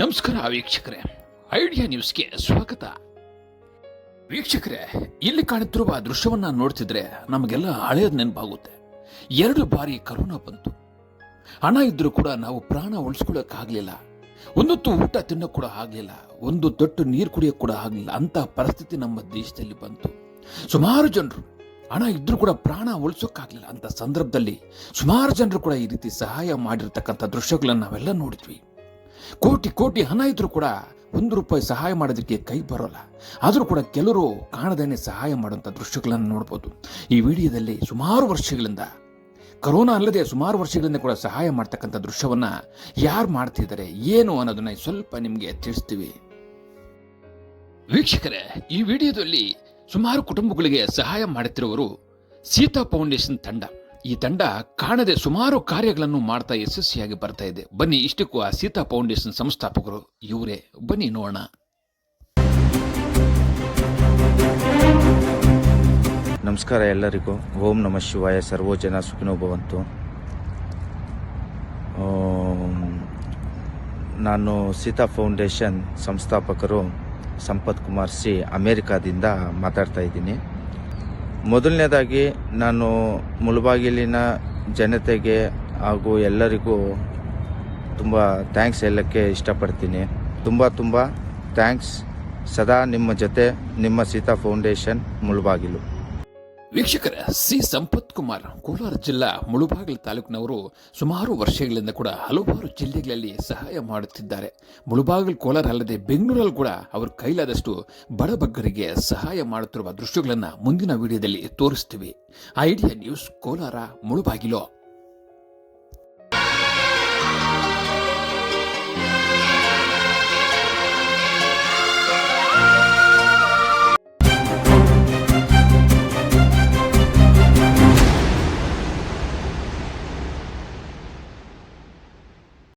ನಮಸ್ಕಾರ ವೀಕ್ಷಕರೇ. ಐಡಿಯಾ ನ್ಯೂಸ್ಗೆ ಸ್ವಾಗತ. ವೀಕ್ಷಕರೇ, ಇಲ್ಲಿ ಕಾಣುತ್ತಿರುವ ದೃಶ್ಯವನ್ನ ನೋಡ್ತಿದ್ರೆ ನಮಗೆಲ್ಲ ಹಳೆಯದು ನೆನಪಾಗುತ್ತೆ. ಎರಡು ಬಾರಿ ಕರೋನಾ ಬಂತು. ಹಣ ಇದ್ರೂ ಕೂಡ ನಾವು ಪ್ರಾಣ ಉಳಿಸ್ಕೊಳ್ಳೋಕ್ಕಾಗಲಿಲ್ಲ ಒಂದೊತ್ತು ಊಟ ತಿನ್ನೋಕೆ ಕೂಡ ಆಗಲಿಲ್ಲ. ಒಂದು ತೊಟ್ಟು ನೀರು ಕುಡಿಯೋಕೆ ಕೂಡ ಆಗಲಿಲ್ಲ ಅಂತ ಪರಿಸ್ಥಿತಿ ನಮ್ಮ ದೇಶದಲ್ಲಿ ಬಂತು. ಸುಮಾರು ಜನರು ಹಣ ಇದ್ರೂ ಕೂಡ ಪ್ರಾಣ ಉಳಿಸೋಕ್ಕಾಗಲಿಲ್ಲ ಅಂತ ಸಂದರ್ಭದಲ್ಲಿ ಸುಮಾರು ಜನರು ಕೂಡ ಈ ರೀತಿ ಸಹಾಯ ಮಾಡಿರ್ತಕ್ಕಂಥ ದೃಶ್ಯಗಳನ್ನು ನಾವೆಲ್ಲ ನೋಡಿದ್ವಿ. ಕೋಟಿ ಕೋಟಿ ಹಣ ಇದ್ರೂ ಕೂಡ ಒಂದು ರೂಪಾಯಿ ಸಹಾಯ ಮಾಡೋದಕ್ಕೆ ಕೈ ಬರೋಲ್ಲ. ಆದರೂ ಕೂಡ ಕೆಲವರು ಕಾಣದೇನೆ ಸಹಾಯ ಮಾಡುವಂಥ ದೃಶ್ಯಗಳನ್ನು ನೋಡ್ಬೋದು. ಈ ವಿಡಿಯೋದಲ್ಲಿ ಸುಮಾರು ವರ್ಷಗಳಿಂದ, ಕರೋನಾ ಅಲ್ಲದೆ ಸುಮಾರು ವರ್ಷಗಳಿಂದ ಕೂಡ ಸಹಾಯ ಮಾಡ್ತಕ್ಕಂಥ ದೃಶ್ಯವನ್ನು ಯಾರು ಮಾಡ್ತಿದ್ದಾರೆ, ಏನು ಅನ್ನೋದನ್ನ ಸ್ವಲ್ಪ ನಿಮಗೆ ತಿಳಿಸ್ತೀವಿ. ವೀಕ್ಷಕರೇ, ಈ ವಿಡಿಯೋದಲ್ಲಿ ಸುಮಾರು ಕುಟುಂಬಗಳಿಗೆ ಸಹಾಯ ಮಾಡುತ್ತಿರುವವರು ಸೀತಾ ಫೌಂಡೇಶನ್ ತಂಡ. ಈ ತಂಡ ಕಾಣದೆ ಸುಮಾರು ಕಾರ್ಯಗಳನ್ನು ಮಾಡ್ತಾ ಯಶಸ್ವಿಯಾಗಿ ಬರ್ತಾ ಇದೆ. ಬನ್ನಿ, ಇಷ್ಟಕ್ಕೂ ಆ ಸೀತಾ ಫೌಂಡೇಶನ್ ಸಂಸ್ಥಾಪಕರು. ಇವರೇ, ಬನ್ನಿ ನೋಡೋಣ. ನಮಸ್ಕಾರ ಎಲ್ಲರಿಗೂ. ಓಂ ನಮಃ ಶಿವಾಯ. ಸರ್ವೋ ಜನ ಸುಖಿನೋ ಭವಂತು. ನಾನು ಸೀತಾ ಫೌಂಡೇಶನ್ ಸಂಸ್ಥಾಪಕರು ಸಂಪತ್ ಕುಮಾರ್ ಸಿ, ಅಮೇರಿಕಾದಿಂದ ಮಾತಾಡ್ತಾ ಇದ್ದೀನಿ. ಮೊದಲನೇದಾಗಿ ನಾನು ಮುಳಬಾಗಿಲಿನ ಜನತೆಗೆ ಹಾಗೂ ಎಲ್ಲರಿಗೂ ತುಂಬ ಥ್ಯಾಂಕ್ಸ್ ಹೇಳಕ್ಕೆ ಇಷ್ಟಪಡ್ತೀನಿ. ತುಂಬ ತುಂಬ ಥ್ಯಾಂಕ್ಸ್ ಸದಾ ನಿಮ್ಮ ಜೊತೆ ನಿಮ್ಮ ಸೀತಾ ಫೌಂಡೇಶನ್ ಮುಳಬಾಗಿಲು. ವೀಕ್ಷಕರ, ಸಿ. ಸಂಪತ್ ಕುಮಾರ್, ಕೋಲಾರ ಜಿಲ್ಲಾ ಮುಳುಬಾಗಿಲು ತಾಲೂಕಿನವರು ಸುಮಾರು ವರ್ಷಗಳಿಂದ ಕೂಡ ಹಲವಾರು ಜಿಲ್ಲೆಗಳಲ್ಲಿ ಸಹಾಯ ಮಾಡುತ್ತಿದ್ದಾರೆ. ಮುಳುಬಾಗಿಲು ಕೋಲಾರ ಅಲ್ಲದೆ ಬೆಂಗಳೂರಲ್ಲಿ ಕೂಡ ಅವರು ಕೈಲಾದಷ್ಟು ಬಡಬಗ್ಗರಿಗೆ ಸಹಾಯ ಮಾಡುತ್ತಿರುವ ದೃಶ್ಯಗಳನ್ನು ಮುಂದಿನ ವಿಡಿಯೋದಲ್ಲಿ ತೋರಿಸ್ತೀವಿ. Idea news, Kolar Mulbagal.